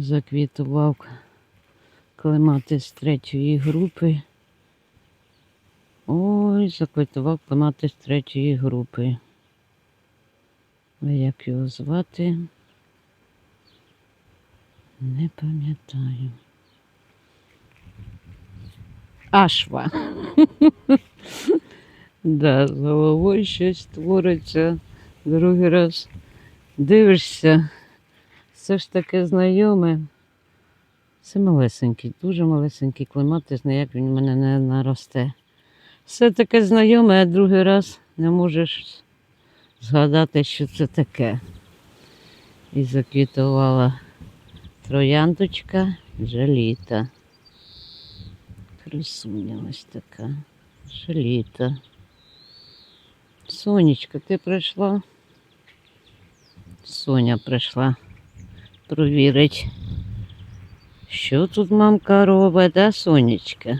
Заквітував клематис третьої групи. Ой, заквітував клематис третьої групи. Як його звати? Не пам'ятаю. Ашва. да, з головою щось твориться. Другий раз дивишся. Все ж таки знайоме. Це малесенький, дуже малесенький клематис, ніяк він в мене не наросте. Все таке знайоме, а другий раз не можеш згадати, що це таке. І заквітувала трояндочка жаліта. Красуня ось така. Жаліта. Сонечка, ти прийшла? Соня прийшла провірить. Що тут мамка робить, да, сонечка?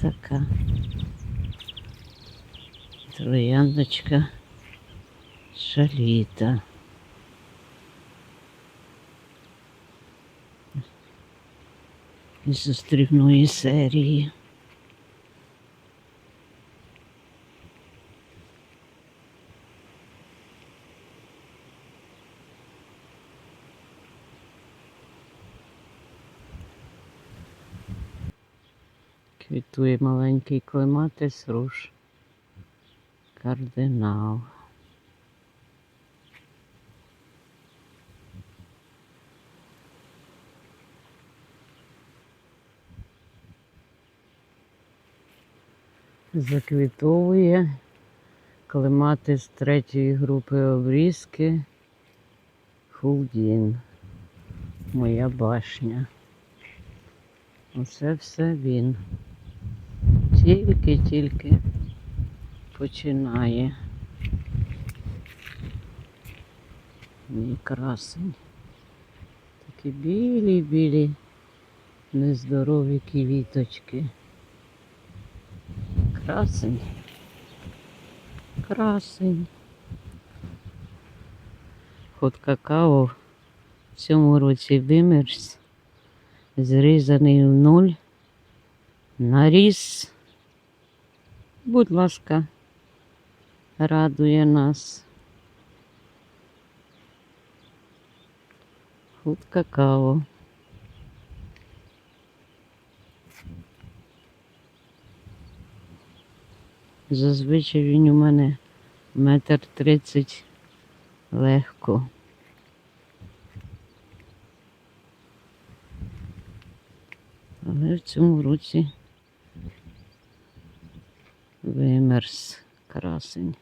Така. Трояндочка шаліта. Із зустрівної серії. Квітує маленький клематис руш. Кардинал. Заквітовує клематис третьої групи обрізки. Хулдін. Моя башня. Оце все він. Тільки-тільки починає. Мій красень. Такі білі-білі, нездорові квіточки. Красень. Красень. Ход какао в цьому році вимерз, зрізаний в нуль, наріс. Будь ласка, радує нас. Худ какао. Зазвичай він у мене метр тридцять легко. Але в цьому році вимерз красень.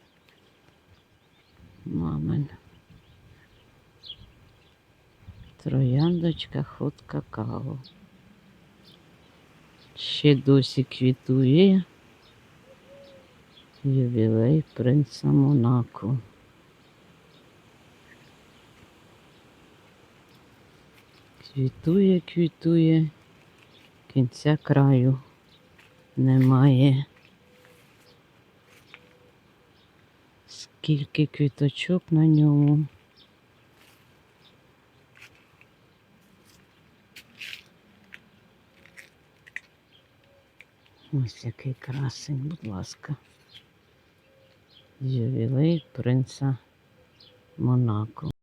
Мамин. Трояндочка ход какао. Ще досі квітує ювілей принца Монако. Квітує, квітує, кінця краю немає. Скільки квіточок на ньому. Ось який красень, будь ласка. Ювілей принца Монако.